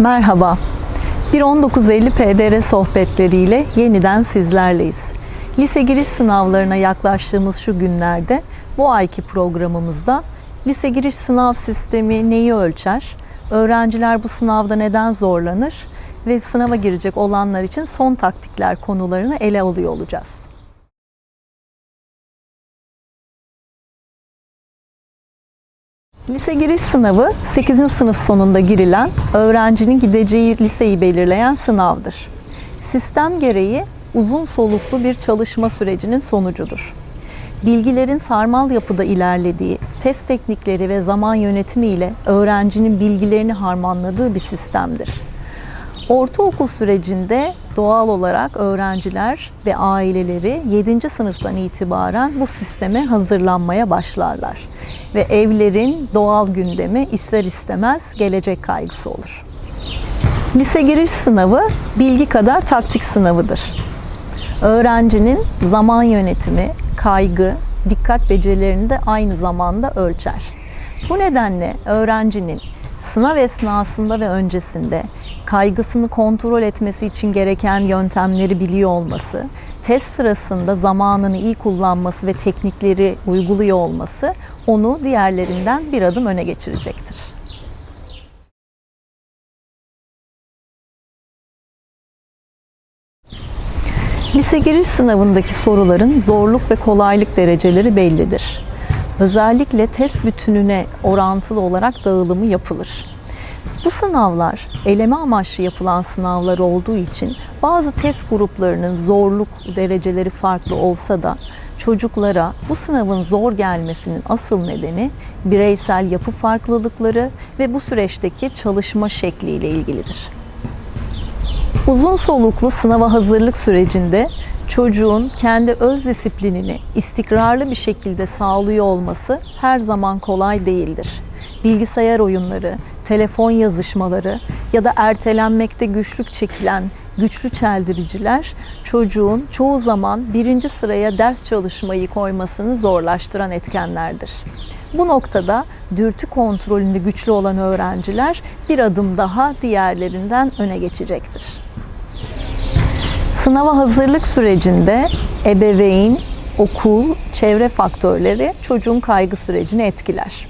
Merhaba. 1.19.50 PDR sohbetleriyle yeniden sizlerleyiz. Lise giriş sınavlarına yaklaştığımız şu günlerde bu ayki programımızda lise giriş sınav sistemi neyi ölçer? Öğrenciler bu sınavda neden zorlanır? Ve sınava girecek olanlar için son taktikler konularını ele alıyor olacağız. Lise giriş sınavı 8. sınıf sonunda girilen öğrencinin gideceği liseyi belirleyen sınavdır. Sistem gereği uzun soluklu bir çalışma sürecinin sonucudur. Bilgilerin sarmal yapıda ilerlediği, test teknikleri ve zaman yönetimi ile öğrencinin bilgilerini harmanladığı bir sistemdir. Ortaokul sürecinde doğal olarak öğrenciler ve aileleri 7. sınıftan itibaren bu sisteme hazırlanmaya başlarlar. Ve evlerin doğal gündemi ister istemez gelecek kaygısı olur. Lise giriş sınavı bilgi kadar taktik sınavıdır. Öğrencinin zaman yönetimi, kaygı, dikkat becerilerini de aynı zamanda ölçer. Bu nedenle öğrencinin sınav esnasında ve öncesinde kaygısını kontrol etmesi için gereken yöntemleri biliyor olması, test sırasında zamanını iyi kullanması ve teknikleri uyguluyor olması onu diğerlerinden bir adım öne geçirecektir. Lise giriş sınavındaki soruların zorluk ve kolaylık dereceleri bellidir. Özellikle test bütününe orantılı olarak dağılımı yapılır. Bu sınavlar eleme amaçlı yapılan sınavlar olduğu için bazı test gruplarının zorluk dereceleri farklı olsa da çocuklara bu sınavın zor gelmesinin asıl nedeni bireysel yapı farklılıkları ve bu süreçteki çalışma şekliyle ilgilidir. Uzun soluklu sınava hazırlık sürecinde çocuğun kendi öz disiplinini istikrarlı bir şekilde sağlıyor olması her zaman kolay değildir. Bilgisayar oyunları, telefon yazışmaları ya da ertelenmekte güçlük çekilen güçlü çeldiriciler çocuğun çoğu zaman birinci sıraya ders çalışmayı koymasını zorlaştıran etkenlerdir. Bu noktada dürtü kontrolünde güçlü olan öğrenciler bir adım daha diğerlerinden öne geçecektir. Sınava hazırlık sürecinde ebeveyn, okul, çevre faktörleri çocuğun kaygı sürecini etkiler.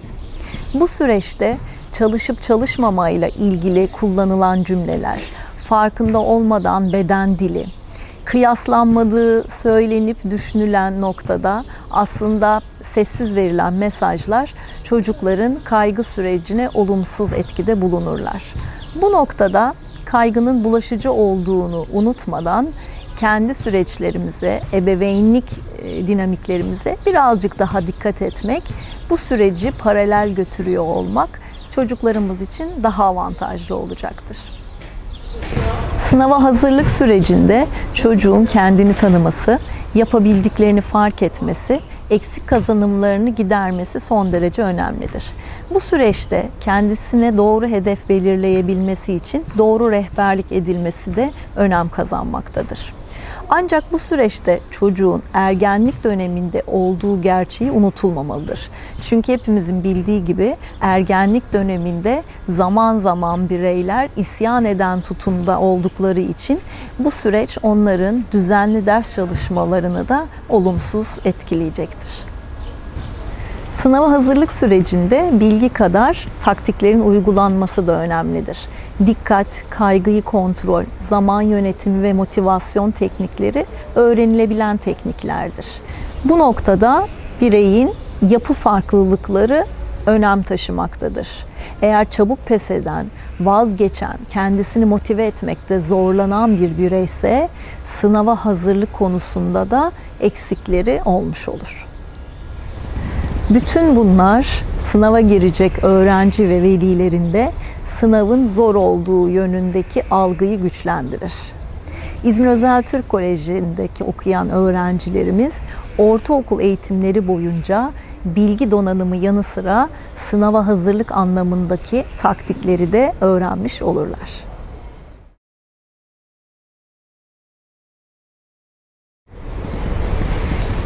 Bu süreçte çalışıp çalışmamayla ilgili kullanılan cümleler, farkında olmadan beden dili, kıyaslanmadığı söylenip düşünülen noktada aslında sessiz verilen mesajlar çocukların kaygı sürecine olumsuz etkide bulunurlar. Bu noktada kaygının bulaşıcı olduğunu unutmadan kendi süreçlerimize, ebeveynlik e, dinamiklerimize birazcık daha dikkat etmek, bu süreci paralel götürüyor olmak çocuklarımız için daha avantajlı olacaktır. Sınava hazırlık sürecinde çocuğun kendini tanıması, yapabildiklerini fark etmesi, eksik kazanımlarını gidermesi son derece önemlidir. Bu süreçte kendisine doğru hedef belirleyebilmesi için doğru rehberlik edilmesi de önem kazanmaktadır. Ancak bu süreçte çocuğun ergenlik döneminde olduğu gerçeği unutulmamalıdır. Çünkü hepimizin bildiği gibi ergenlik döneminde zaman zaman bireyler isyan eden tutumda oldukları için bu süreç onların düzenli ders çalışmalarını da olumsuz etkileyecektir. Sınava hazırlık sürecinde bilgi kadar taktiklerin uygulanması da önemlidir. Dikkat, kaygıyı kontrol, zaman yönetimi ve motivasyon teknikleri öğrenilebilen tekniklerdir. Bu noktada bireyin yapı farklılıkları önem taşımaktadır. Eğer çabuk pes eden, vazgeçen, kendisini motive etmekte zorlanan bir bireyse sınava hazırlık konusunda da eksikleri olmuş olur. Bütün bunlar sınava girecek öğrenci ve velilerinde sınavın zor olduğu yönündeki algıyı güçlendirir. İzmir Özel Türk Koleji'ndeki okuyan öğrencilerimiz ortaokul eğitimleri boyunca bilgi donanımı yanı sıra sınava hazırlık anlamındaki taktikleri de öğrenmiş olurlar.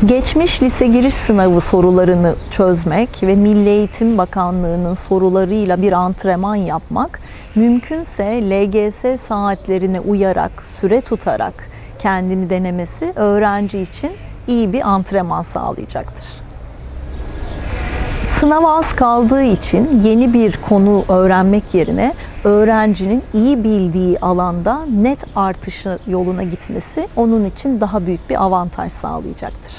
Geçmiş lise giriş sınavı sorularını çözmek ve Milli Eğitim Bakanlığı'nın sorularıyla bir antrenman yapmak Mümkünse LGS saatlerine uyarak, süre tutarak kendini denemesi öğrenci için iyi bir antrenman sağlayacaktır. Sınava az kaldığı için yeni bir konu öğrenmek yerine öğrencinin iyi bildiği alanda net artışı yoluna gitmesi onun için daha büyük bir avantaj sağlayacaktır.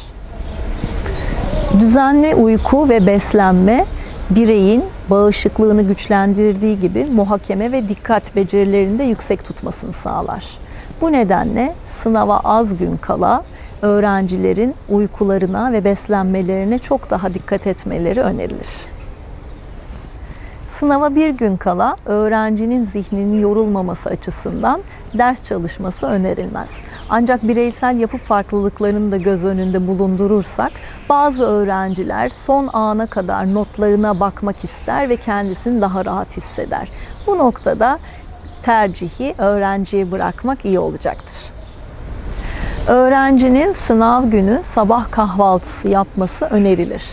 Düzenli uyku ve beslenme bireyin bağışıklığını güçlendirdiği gibi muhakeme ve dikkat becerilerini de yüksek tutmasını sağlar. Bu nedenle sınava az gün kala öğrencilerin uykularına ve beslenmelerine çok daha dikkat etmeleri önerilir. Sınava bir gün kala öğrencinin zihninin yorulmaması açısından ders çalışması önerilmez. Ancak bireysel yapı farklılıklarını da göz önünde bulundurursak bazı öğrenciler son ana kadar notlarına bakmak ister ve kendisini daha rahat hisseder. Bu noktada tercihi öğrenciye bırakmak iyi olacaktır. Öğrencinin sınav günü sabah kahvaltısı yapması önerilir.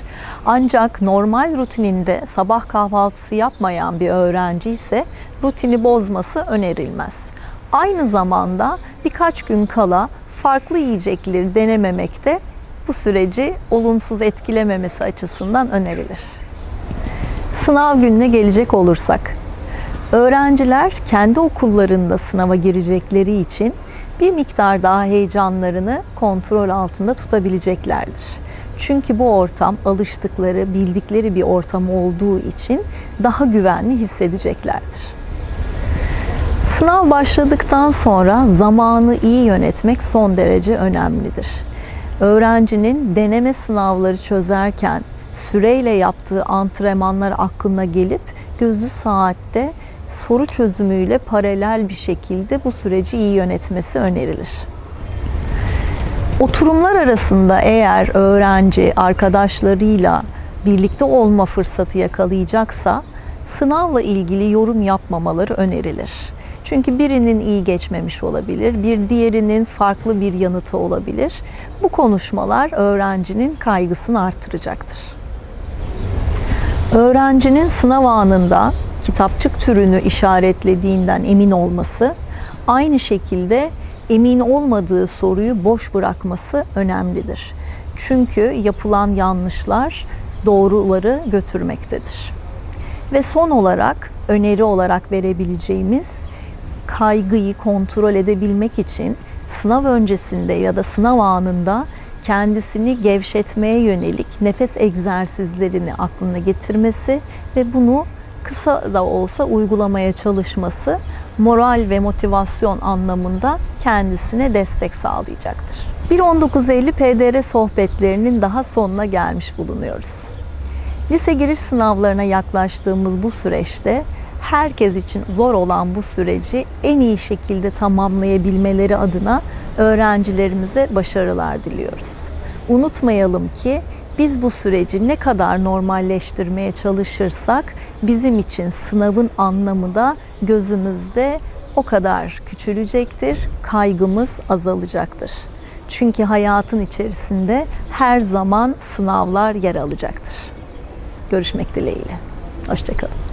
Ancak normal rutininde sabah kahvaltısı yapmayan bir öğrenci ise rutini bozması önerilmez. Aynı zamanda birkaç gün kala farklı yiyecekleri denememek de bu süreci olumsuz etkilememesi açısından önerilir. Sınav gününe gelecek olursak, öğrenciler kendi okullarında sınava girecekleri için bir miktar daha heyecanlarını kontrol altında tutabileceklerdir. Çünkü bu ortam alıştıkları, bildikleri bir ortam olduğu için daha güvenli hissedeceklerdir. Sınav başladıktan sonra zamanı iyi yönetmek son derece önemlidir. Öğrencinin deneme sınavları çözerken süreyle yaptığı antrenmanlar aklına gelip gözü saatte soru çözümüyle paralel bir şekilde bu süreci iyi yönetmesi önerilir. Oturumlar arasında eğer öğrenci arkadaşlarıyla birlikte olma fırsatı yakalayacaksa sınavla ilgili yorum yapmamaları önerilir. Çünkü birinin iyi geçmemiş olabilir, bir diğerinin farklı bir yanıtı olabilir. Bu konuşmalar öğrencinin kaygısını artıracaktır. Öğrencinin sınav anında kitapçık türünü işaretlediğinden emin olması, aynı şekilde emin olmadığı soruyu boş bırakması önemlidir. Çünkü yapılan yanlışlar doğruları götürmektedir. Ve son olarak öneri olarak verebileceğimiz kaygıyı kontrol edebilmek için sınav öncesinde ya da sınav anında kendisini gevşetmeye yönelik nefes egzersizlerini aklına getirmesi ve bunu kısa da olsa uygulamaya çalışması moral ve motivasyon anlamında kendisine destek sağlayacaktır. 1.19.50 PDR sohbetlerinin daha sonuna gelmiş bulunuyoruz. Lise giriş sınavlarına yaklaştığımız bu süreçte herkes için zor olan bu süreci en iyi şekilde tamamlayabilmeleri adına öğrencilerimize başarılar diliyoruz. Unutmayalım ki biz bu süreci ne kadar normalleştirmeye çalışırsak bizim için sınavın anlamı da gözümüzde o kadar küçülecektir, kaygımız azalacaktır. Çünkü hayatın içerisinde her zaman sınavlar yer alacaktır. Görüşmek dileğiyle. Hoşçakalın.